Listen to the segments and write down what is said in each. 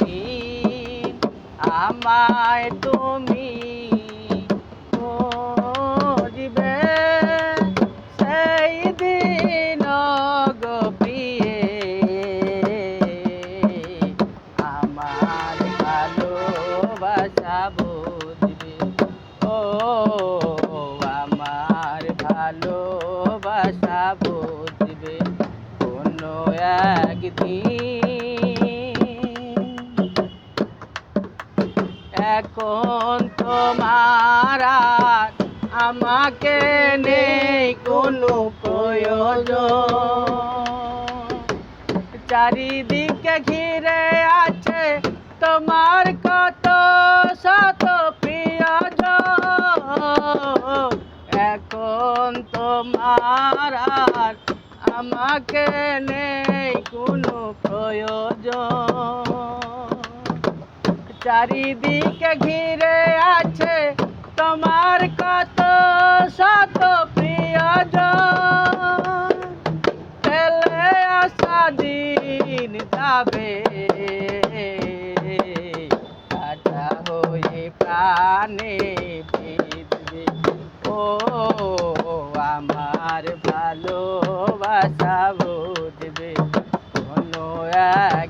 একদিন আমায় তুমি খুঁজবে। সেই দিন গো প্রিয়ে, আমার ভালোবাসা বুঝবে। ও, আমার ভালোবাসা বুঝবে। কোনো একদিন এখন তোমার আমাকে নেই কোনো প্রয়োজন। চারিদিকে ঘিরে আছে তোমার কত শত প্রিয়জন। এখন তোমার আমাকে নেই কোনো প্রয়োজন। চারিদিকে ঘিরে আছে তোমার কত শত প্রিয়জন। ফেলে আসা দিন যাবে। কাটা হয়ে প্রাণে বিঁধবে ও আমার ভালোবাসা বুঝবে। কোনো একদিন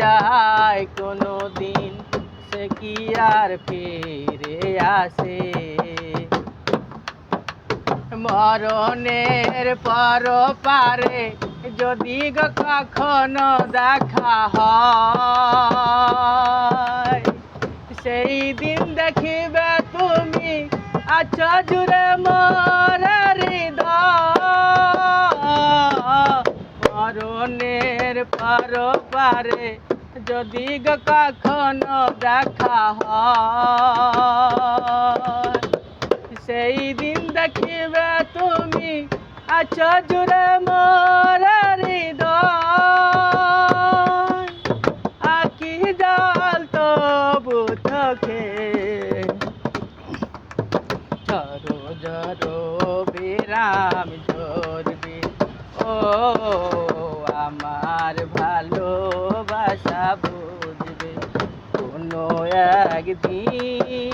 যায় কোনো দিন সে কি আর ফিরে আসে? মরণের পর পারে, যদি কখনো দেখা হয়। সেই দিন দেখিবে তুমি আচ্ছা জুড়ে মর হৃদয়। মরণের পর পারে যদি গো কখনো দেখা সেই দিন দেখিবে তুমি আছো জুড়ে মোর হৃদয়। আকি জল তো বুথকে ঝরো ঝরো, বিরাম ঝরবে ভালোবাসা বুঝবে কোনো একদিন